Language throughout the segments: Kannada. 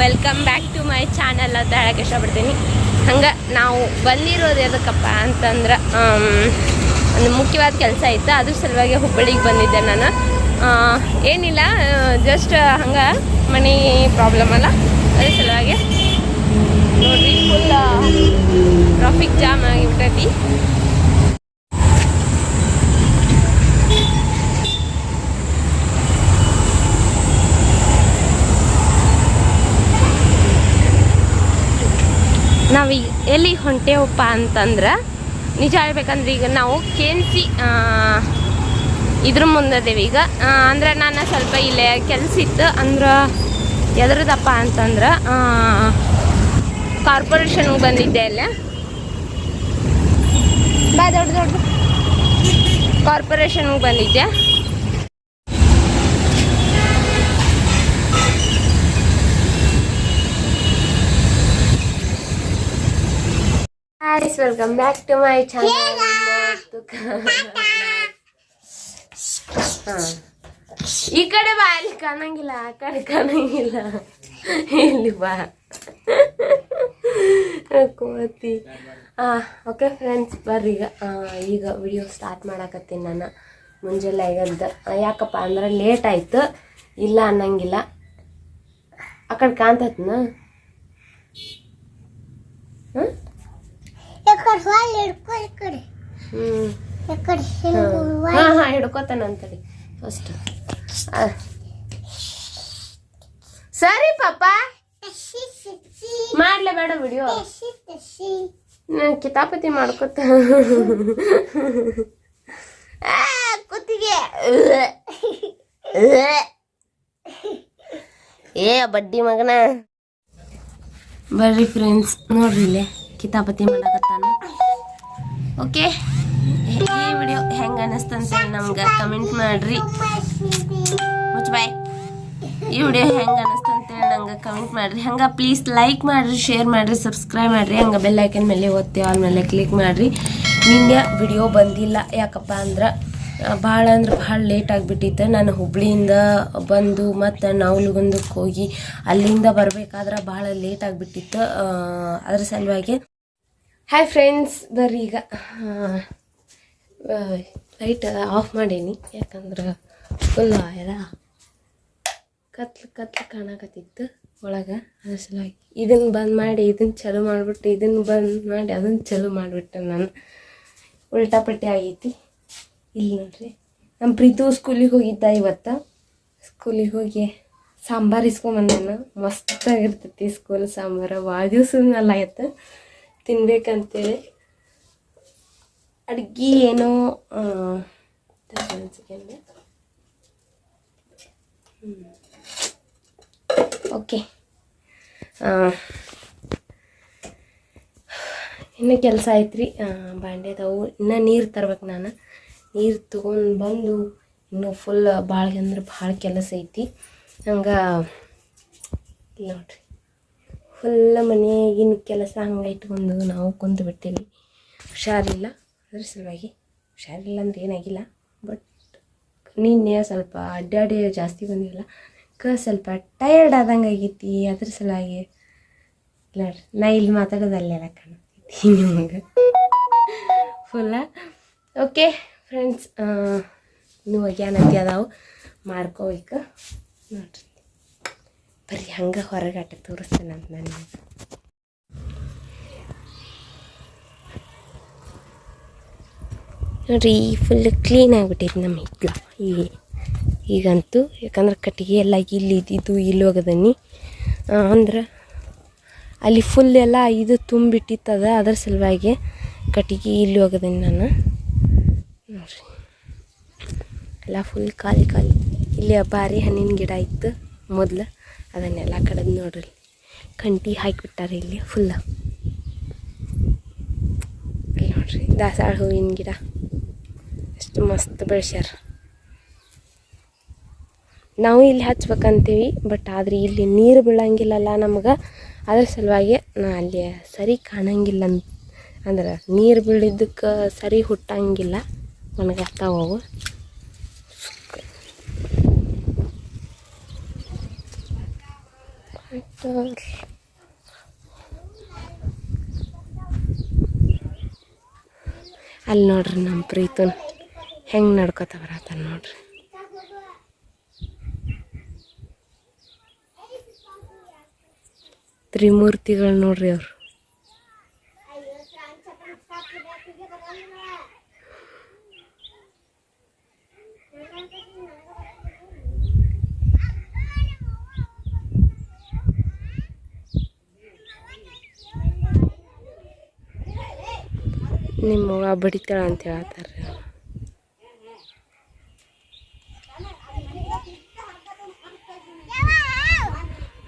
Welcome back to my channel ಅಂತ ಹೇಳಕ್ಕೆ ಇಷ್ಟಪಡ್ತೀನಿ. ಹಂಗೆ ನಾವು ಬಂದಿರೋದು ಎದಕ್ಕಪ್ಪ ಅಂತಂದ್ರೆ ಒಂದು ಮುಖ್ಯವಾದ ಕೆಲಸ ಇತ್ತು. ಅದ್ರ ಸಲುವಾಗಿ ಹುಬ್ಬಳ್ಳಿಗೆ ಬಂದಿದ್ದೆ ನಾನು. ಏನಿಲ್ಲ ಜಸ್ಟ್ ಹಂಗೆ ಮನಿ ಪ್ರಾಬ್ಲಮ್ ಅಲ್ಲ. ಅದ್ರ ಸಲುವಾಗಿ ನೋಡ್ರಿ ಫುಲ್ ಟ್ರಾಫಿಕ್ ಜಾಮ್ ಆಗಿಬಿಟ್ಟೈತಿ. ನಾವೀಗ ಎಲ್ಲಿ ಹೊಂಟೇವಪ್ಪ ಅಂತಂದ್ರೆ ನಿಜ ಹೇಳ್ಬೇಕಂದ್ರೆ ಈಗ ನಾವು ಕೆ ಎನ್ ಸಿ ಇದ್ರ ಮುಂದದೇವಿ. ಈಗ ಅಂದ್ರೆ ನಾನು ಸ್ವಲ್ಪ ಇಲ್ಲೇ ಕೆಲಸ ಇತ್ತು ಅಂದ್ರೆ ಎದ್ರದಪ್ಪ ಅಂತಂದ್ರೆ ಕಾರ್ಪೊರೇಷನ್ಗೆ ಬಂದಿದ್ದೆ ಅಲ್ಲ. ಬಾ ದೊಡ್ಡ ದೊಡ್ಡ. ಕಾರ್ಪೊರೇಷನ್ಗೆ ಬಂದಿದ್ದೆ. ಹಾಯ್ಸ್ welcome back to my channel ಈ ಕಡೆ ಬಾ ಅಲ್ಲಿ ಕಾಣಂಗಿಲ್ಲ ಆ ಕಡೆ ಕಾಣಂಗಿಲ್ಲ. ಇಲ್ಲಿ ಬಾ. ಕೋತಿ. ಓಕೆ ಫ್ರೆಂಡ್ಸ್ ಬರ್ರಿ. ಈಗ ಈಗ ವಿಡಿಯೋ ಸ್ಟಾರ್ಟ್ ಮಾಡಾಕತ್ತೀನಿ ನಾನು. ಮುಂಜಾನೆ ಆಗದ್ದ ಯಾಕಪ್ಪ ಅಂದ್ರೆ ಲೇಟ್ ಆಯ್ತು. ಇಲ್ಲ ಅನ್ನಂಗಿಲ್ಲ. ಆ ಕಡೆ ಕಾಣ್ತತ್ನ? ಹ್ಞೂ ಹಾ ಹಾ ಹಿಡ್ಕೋತಾನ ಅಂತಡಿ ಫಸ್ಟ್ ಸರಿ ಪಾಪ. ಮಾಡ್ಲೇ ಬೇಡ ವಿಡಿಯೋ ತಸಿ ಕಿತಾಪತಿ ಮಾಡ್ಕೊತ. ಆ, ಕುತ್ತಿಗೆ ಏ ಬಡ್ಡಿ ಮಗನ. ಬರ್ರಿ ಫ್ರೆಂಡ್ಸ್ ನೋಡ್ರಿ ಇಲ್ಲೇ. ಕಿತಾಪತಿ ಮಾಡಕತ್ತಾನ. ಓಕೆ. ಈ ವಿಡಿಯೋ ಹೆಂಗೆ ಅನ್ನಿಸ್ತಂತೇಳಿ ನಮ್ಗೆ ಕಮೆಂಟ್ ಮಾಡ್ರಿ. ಬಾಯ್. ಈ ವಿಡಿಯೋ ಹೆಂಗೆ ಅನ್ನಿಸ್ತಂತೇಳಿ ನಂಗೆ ಕಮೆಂಟ್ ಮಾಡ್ರಿ. ಹಂಗೆ ಪ್ಲೀಸ್ ಲೈಕ್ ಮಾಡಿರಿ ಶೇರ್ ಮಾಡಿರಿ ಸಬ್ಸ್ಕ್ರೈಬ್ ಮಾಡಿರಿ. ಹಂಗೆ ಬೆಲ್ ಐಕನ್ ಮೇಲೆ ಒತ್ತಿ ಆಲ್ ಮೇಲೆ ಕ್ಲಿಕ್ ಮಾಡಿರಿ. ನಿನ್ನೆ ವಿಡಿಯೋ ಬಂದಿಲ್ಲ. ಯಾಕಪ್ಪ ಅಂದ್ರೆ ಭಾಳ ಅಂದ್ರೆ ಭಾಳ ಲೇಟ್ ಆಗಿಬಿಟ್ಟಿತ್ತು. ನಾನು ಹುಬ್ಳಿಯಿಂದ ಬಂದು ಮತ್ತು ನವಲಗುಂದಕ್ಕೆ ಹೋಗಿ ಅಲ್ಲಿಂದ ಬರಬೇಕಾದ್ರೆ ಭಾಳ ಲೇಟ್ ಆಗಿಬಿಟ್ಟಿತ್ತು. ಅದ್ರ ಸಲುವಾಗಿ ಹಾಯ್ ಫ್ರೆಂಡ್ಸ್ ಬರ್ರಿ ಈಗ ಲೈಟ್ ಆಫ್ ಮಾಡೀನಿ. ಯಾಕಂದ್ರೆ ಫುಲ್ ಎಲ್ಲ ಕತ್ಲು ಕತ್ಲು ಕಾಣಕತ್ತಿತ್ತು ಒಳಗೆ. ಅದ್ರ ಸಲುವಾಗಿ ಇದನ್ನು ಬಂದ್ ಮಾಡಿ ಇದನ್ನು ಚಲೋ ಮಾಡಿಬಿಟ್ಟು ಇದನ್ನು ಬಂದ್ ಮಾಡಿ ಅದನ್ನು ಚಲೋ ಮಾಡಿಬಿಟ್ಟೆ ನಾನು. ಉಲ್ಟಾ ಪಟ್ಟಿ ಆಗೈತಿ. ಇಲ್ಲಿ ನೋಡ್ರಿ ನಮ್ಮ ಪ್ರೀತು ಸ್ಕೂಲಿಗೆ ಹೋಗಿದ್ದ ಇವತ್ತು. ಸ್ಕೂಲಿಗೆ ಹೋಗಿ ಸಾಂಬಾರು ಇಸ್ಕೊಂಬಂದೇನು ಮಸ್ತಾಗಿರ್ತೈತಿ ಸ್ಕೂಲ್ ಸಾಂಬಾರು. ಭಾಳ ದಿವ್ಸ ಮೇಲೆ ಆಯ್ತು. ತಿನ್ಬೇಕಂತೇಳಿ. ಅಡ್ಗೆ ಏನೋ second. ಓಕೆ. ಇನ್ನು ಕೆಲಸ ಐತ್ರಿ ಬಾಂಡೆ ಅದಾವು. ಇನ್ನೂ ನೀರು ತರ್ಬೇಕು ನಾನು. ನೀರು ತೊಗೊಂಡು ಬಂದು ಇನ್ನೂ ಫುಲ್ ಭಾಳ ಅಂದ್ರೆ ಭಾಳ ಕೆಲಸ ಐತಿ. ಹಂಗೆ, ನೋಡ್ರಿ. ಫುಲ್ ಮನೆಯಾಗಿನ ಕೆಲಸ ಹಂಗೆ ಇಟ್ಕೊಂಡು ನಾವು ಕುಂತು ಬಿಟ್ಟೀವಿ. ಹುಷಾರಿಲ್ಲ. ಅದ್ರ ಸಲುವಾಗಿ ಹುಷಾರಿಲ್ಲ ಅಂದ್ರೆ ಏನಾಗಿಲ್ಲ. ಬಟ್ ನಿನ್ನೆ ಸ್ವಲ್ಪ ಅಡ್ಡಾಡಿ ಜಾಸ್ತಿ ಬಂದಿಲ್ಲ ಕ ಸ್ವಲ್ಪ ಟಯರ್ಡ್ ಆದಂಗೆ ಆಗೈತಿ. ಅದ್ರ ಸಲುವಾಗಿ ನೋಡ್ರಿ, ನಾ ಇಲ್ಲಿ ಮಾತಾಡೋದಲ್ಲೆಲ್ಲ ಕಾಣ್ತೈತಿ ನಿಮಗೆ. ಫುಲ್ಲ ಓಕೆ ಫ್ರೆಂಡ್ಸ್ ನೀವು ಅದಾವು. ಮಾಡ್ಕೋಬೇಕು. ನೋಡ್ರಿ. ಬರ್ರಿ, ಹಂಗೆ ಹೊರಗೆ ತೋರಿಸ್ತೇನೆ ಅಂತ ನಾನು. ನೋಡ್ರಿ ಫುಲ್ ಕ್ಲೀನ್ ಆಗಿಬಿಟ್ಟೈತಿ ನಮ್ಮ ಹಿತ್ಲ ಈ, ಈಗಂತೂ, ಯಾಕಂದ್ರೆ ಕಟ್ಟಿಗೆ ಎಲ್ಲ ಇಲ್ಲಿ ಇದ್ದಿದ್ದು ಇಲ್ಲಿ ಹೋಗದನಿ ಅಂದ್ರೆ ಅಲ್ಲಿ ಫುಲ್ ಎಲ್ಲ ಇದು ತುಂಬಿಟ್ಟಿತ್ತದ, ಅದ್ರ ಸಲುವಾಗಿ ಕಟ್ಟಿಗೆ ಇಲ್ಲಿ ಹೋಗದನಿ ನಾನು. ನೋಡ್ರಿ. ಎಲ್ಲ ಫುಲ್ ಖಾಲಿ ಖಾಲಿ. ಇಲ್ಲಿ ಬಾರಿ ಹಣ್ಣಿನ ಗಿಡ ಇತ್ತು ಮೊದಲು. ಅದನ್ನೆಲ್ಲ ಕಡೆದು ನೋಡ್ರಿ. ಕಂಟಿ ಹಾಕಿಬಿಟ್ಟಾರೆ ಇಲ್ಲಿ ಫುಲ್ ನೋಡ್ರಿ, ದಾಸಾಳ ಹೂವಿನ ಗಿಡ. ಎಷ್ಟು ಮಸ್ತ್ ಬೆಳೆಸ್ಯಾರ. ನಾವು ಇಲ್ಲಿ ಹಚ್ಬೇಕಂತೀವಿ ಬಟ್ ಆದ್ರೆ ಇಲ್ಲಿ ನೀರು ಬೀಳಂಗಿಲ್ಲಲ್ಲ ನಮ್ಗೆ. ಅದ್ರ ಸಲುವಾಗಿ ನಾ ಅಲ್ಲಿ ಸರಿ ಕಾಣಂಗಿಲ್ಲ ಅಂದ್ರೆ ನೀರು ಬೀಳಿದ್ದಕ್ಕೆ ಸರಿ ಹುಟ್ಟಂಗಿಲ್ಲ ಒಣಗಾಗ್ತಾವ But, ಅಲ್ಲಿ ನೋಡ್ರಿ ನಮ್ಮ ಪ್ರೀತನ್ ಹೆಂಗೆ ನಡ್ಕೊತ ಬರತ್ತ ನೋಡ್ರಿ ತ್ರಿಮೂರ್ತಿಗಳು ನೋಡ್ರಿ ಅವ್ರು ನಿಮ್ಮ ಬಡಿತಾಳ ಅಂತ ಹೇಳ್ತಾರೆ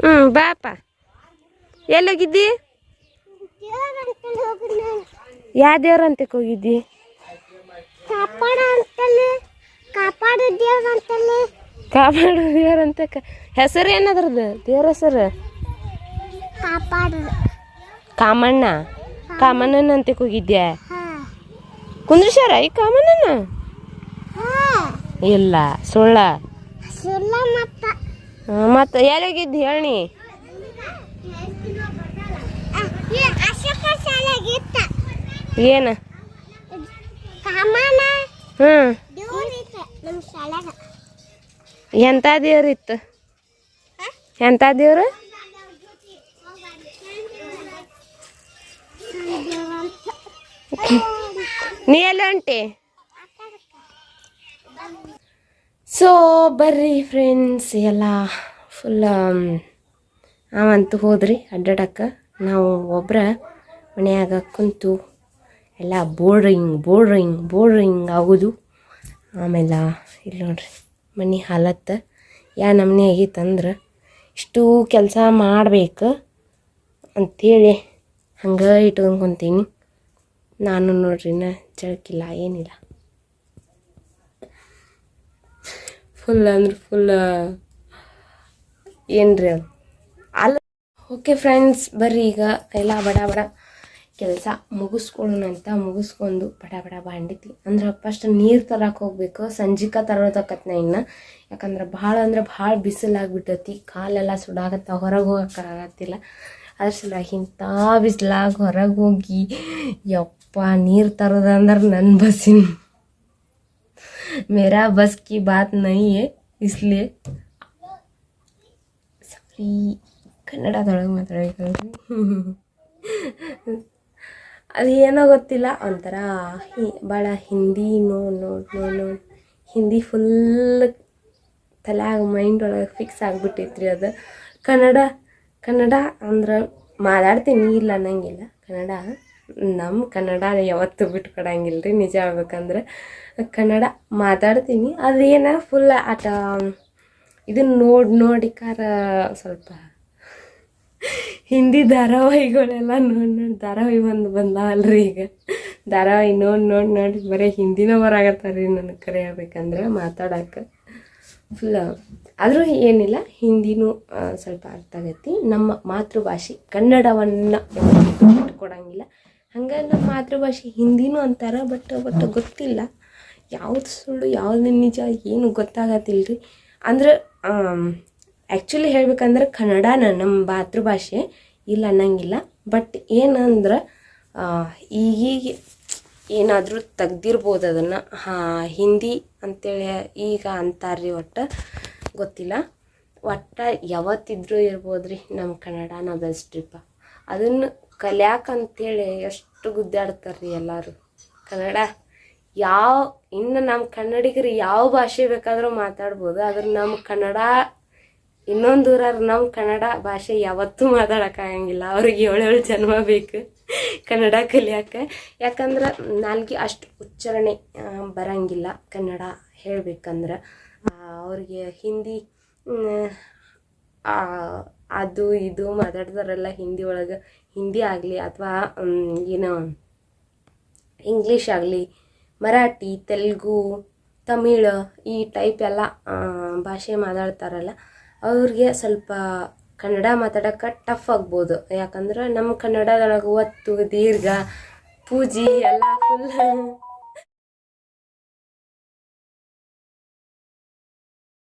ಹ್ಞೂ ಬಾಪ ಎಲ್ಲೋಗಿದ್ದಿ? ದೇವರಂತಲ್ಲಿ ದೇವ್ರ ಅಂತಕ್ಕೆ ಯಾವ ಹೋಗಿದ್ದಿ? ಕಾಪಾಡ ದೇವ್ರ ಕಾಪಾಡು ದೇವ್ರಂತಕ್ಕ ಹೆಸರು ಏನದ್ರದ್ದು ದೇವ್ರ ಹೆಸರು? ಕಾಪಾಡು ಕಾಮಣ್ಣ. ಕಾಮಣ್ಣನ ಅಂತಕ್ಕೆ ಹೋಗಿದ್ಯಾ? ಕುಂದ್ರಿಸ್ಯಾರ? ಈ ಕಾಮನನ್ನ ಇಲ್ಲ ಸುಳ್ಳ. ಮತ್ತ. ಎಲ್ಲೋಗಿದ್ದಿ ಹೇಳಿ ಏನ? ಕಾಮನ ಹ್ಞೂ. ದೇವ್ರಿತ್ತ ಎಂಥ ದೇವ್ರು ನೀ ಎಲ್ಲ ಹೊಂಟಿ ಸೊ ಬರ್ರಿ ಫ್ರೆಂಡ್ಸ್ ಎಲ್ಲ ಫುಲ್ ಅವಂತೂ ಹೋದ್ರಿ, ಅಡ್ಡಾಡಕ್ಕೆ. ನಾವು ಒಬ್ರ ಮನೆಯಾಗ ಕುಂತು ಎಲ್ಲ ಬೋರ್ಡ್ರಿಂಗ್ ಬೋರ್ಡ್ರಿಂಗ್ ಬೋರ್ಡ್ರಿಂಗ್ ಆಗೋದು. ಆಮೇಲೆ ಇಲ್ಲಿ ನೋಡ್ರಿ, ಮನೆ ಹಾಲತ್ತ. ಯಾ ನಮನೆ ಆಗೈತಂದ್ರೆ ಇಷ್ಟು ಕೆಲಸ ಮಾಡ್ಬೇಕು ಅಂಥೇಳಿ ಹಂಗೆ ಇಟ್ಕೊಂಡು ಕುಂತೀನಿ. ನಾನು ನೋಡ್ರಿ ಇನ್ನ ಜಳಕಿಲ್ಲ ಏನಿಲ್ಲ. ಫುಲ್ ಅಂದ್ರೆ ಫುಲ್ ಏನ್ರಿ ಅಲ್ಲ ಓಕೆ ಫ್ರೆಂಡ್ಸ್ ಬರ್ರಿ ಈಗ. ಎಲ್ಲ ಬಡ ಬಡ ಕೆಲಸ ಮುಗಿಸ್ಕೊಳ್ಳೋಣ ಅಂತ ಮುಗಿಸ್ಕೊಂಡು ಬಡ ಬಡ ಬಾಂಡಿತಿ ಅಂದ್ರೆ ಫಸ್ಟ್ ನೀರು ತರಕ್ಕೆ ಹೋಗ್ಬೇಕು, ಸಂಜಿಕ ತರೋದಕ್ಕತ್ನ ಇನ್ನ. ಯಾಕಂದ್ರೆ ಭಾಳ ಅಂದ್ರೆ ಭಾಳ ಬಿಸಿಲಾಗ್ಬಿಟ್ಟತಿ. ಕಾಲೆಲ್ಲ ಸುಡಾಗತ್ತ ಹೊರಗೆ ಹೋಗಕ್ಕಾಗತ್ತಿಲ್ಲ ಅದ್ರ ಸಲುವಾಗಿ ಇಂಥ ಬಿಸಿಲಾಗ ಹೊರಗೆ ಹೋಗಿ ಯಪ್ಪ ನೀರು ತರೋದಂದ್ರೆ ನನ್ನ ಬಸ್ಸಿನ मेरा बस की बात नहीं है इसलिए ಸಾರಿ ಕನ್ನಡದೊಳಗೆ ಮಾತಾಡಬೇಕು ಅದು ಏನೋ ಗೊತ್ತಿಲ್ಲ ಒಂಥರ ಹಿ ಭಾಳ ಹಿಂದಿ ನೋ ನೋಡ್ ನೋ ನೋಡ್ ಹಿಂದಿ ಫುಲ್ ತಲ್ಯಾಗ ಮೈಂಡ್ ಒಳಗೆ ಫಿಕ್ಸ್ ಆಗಿಬಿಟ್ಟೈತ್ರಿ ಅದು ಕನ್ನಡ ಕನ್ನಡ ಅಂದ್ರೆ ಮಾತಾಡ್ತೀನಿ, ಇಲ್ಲ ಅನ್ನಂಗಿಲ್ಲ. ಕನ್ನಡ ನಮ್ಮ ಕನ್ನಡ ಯಾವತ್ತೂ ಬಿಟ್ಕೊಡಂಗಿಲ್ಲ ರೀ ನಿಜ ಹೇಳ್ಬೇಕಂದ್ರೆ. ಕನ್ನಡ ಮಾತಾಡ್ತೀನಿ ಅದೇನ ಫುಲ್ ಆಟ ಇದನ್ನ ನೋಡಿ, ನೋಡಿಕಾರ ಸ್ವಲ್ಪ ಹಿಂದಿ ಧಾರಾವಾಹಿಗಳೆಲ್ಲ ನೋಡಿ ನೋಡಿ ಧಾರಾವಾಹಿ ಬಂದು ಬಂದಾವಲ್ರಿ ಈಗ. ಧಾರಾವಾಹಿ ನೋಡಿ ನೋಡಿ ನೋಡಿ, ಬರೀ ಹಿಂದಿನ ರೀ ನನಗೆ ಕರೆ ಹೇಳ್ಬೇಕಂದ್ರೆ ಮಾತಾಡಕ್ಕೆ ಫುಲ್ ಆದರೂ ಏನಿಲ್ಲ, ಹಿಂದಿನೂ ಸ್ವಲ್ಪ ಅರ್ಥ ಆಗೈತಿ ನಮ್ಮ ಮಾತೃಭಾಷೆ ಕನ್ನಡವನ್ನು ಕೊಡಂಗಿಲ್ಲ. ಹಂಗೆ ನಮ್ಮ ಮಾತೃಭಾಷೆ ಹಿಂದಿನೂ ಅಂತಾರೆ, ಬಟ್ ಬಟ್ ಗೊತ್ತಿಲ್ಲ. ಯಾವ್ದು ಸುಳ್ಳು, ಯಾವ್ದು ನಿಜ, ಏನು ಗೊತ್ತಾಗತ್ತಿಲ್ಲ ರೀ ಅಂದ್ರೆ ಆ್ಯಕ್ಚುಲಿ ಹೇಳ್ಬೇಕಂದ್ರೆ ಕನ್ನಡನ ನಮ್ಮ ಮಾತೃಭಾಷೆ ಇಲ್ಲ ಅನ್ನಂಗಿಲ್ಲ. ಬಟ್ ಏನಂದ್ರೆ ಈಗೀಗ ಏನಾದರೂ ತೆಗ್ದಿರ್ಬೋದು ಅದನ್ನು. ಹಾಂ, ಹಿಂದಿ ಅಂತೇಳಿ ಈಗ ಅಂತಾರ್ರಿ ಒಟ್ಟು. ಗೊತ್ತಿಲ್ಲ. ಒಟ್ಟು ಯಾವತ್ತಿದ್ರೂ ಇರ್ಬೋದು ರೀ ನಮ್ಮ ಕನ್ನಡನ ಬೆಸ್ಟ್ರಿಪ್ಪ ಅದನ್ನು ಕಲ್ಯಾಕ ಅಂತೇಳಿ ಎಷ್ಟು ಗುದ್ದಾಡ್ತಾರೆ ರೀ ಎಲ್ಲರೂ. ಕನ್ನಡ ಯಾವ, ಇನ್ನು ನಮ್ಮ ಕನ್ನಡಿಗರು ಯಾವ ಭಾಷೆ ಬೇಕಾದರೂ ಮಾತಾಡ್ಬೋದು, ಆದ್ರೆ ನಮ್ಮ ಕನ್ನಡ, ಇನ್ನೊಂದು ದೂರ ನಮ್ಮ ಕನ್ನಡ ಭಾಷೆ ಯಾವತ್ತೂ ಮಾತಾಡೋಕ್ಕಾಗಂಗಿಲ್ಲ ಅವ್ರಿಗೆ ಏಳೇಳು ಜನ್ಮ ಬೇಕು. ಕನ್ನಡ ಕಲಿಯಾಕೆ ಯಾಕಂದ್ರೆ ನಾಲ್ಗೆ ಅಷ್ಟು ಉಚ್ಚಾರಣೆ ಬರಂಗಿಲ್ಲ ಕನ್ನಡ ಹೇಳ್ಬೇಕಂದ್ರೆ. ಅವ್ರಿಗೆ ಹಿಂದಿ ಅದು ಇದು ಮಾತಾಡ್ತಾರಲ್ಲ ಹಿಂದಿ ಒಳಗೆ, ಹಿಂದಿ ಆಗಲಿ ಅಥವಾ ಏನು, ಇಂಗ್ಲೀಷ್ ಆಗಲಿ, ಮರಾಠಿ, ತೆಲುಗು, ತಮಿಳ್ ಈ ಟೈಪ್ ಎಲ್ಲ ಭಾಷೆ ಮಾತಾಡ್ತಾರಲ್ಲ, ಅವ್ರಿಗೆ ಸ್ವಲ್ಪ ಕನ್ನಡ ಮಾತಾಡೋಕೆ ಟಫ್ ಆಗ್ಬೋದು. ಯಾಕಂದ್ರೆ ನಮ್ಮ ಕನ್ನಡದೊಳಗೆ ಒತ್ತು ದೀರ್ಘ ಪೂಜಿ ಎಲ್ಲ ಫುಲ್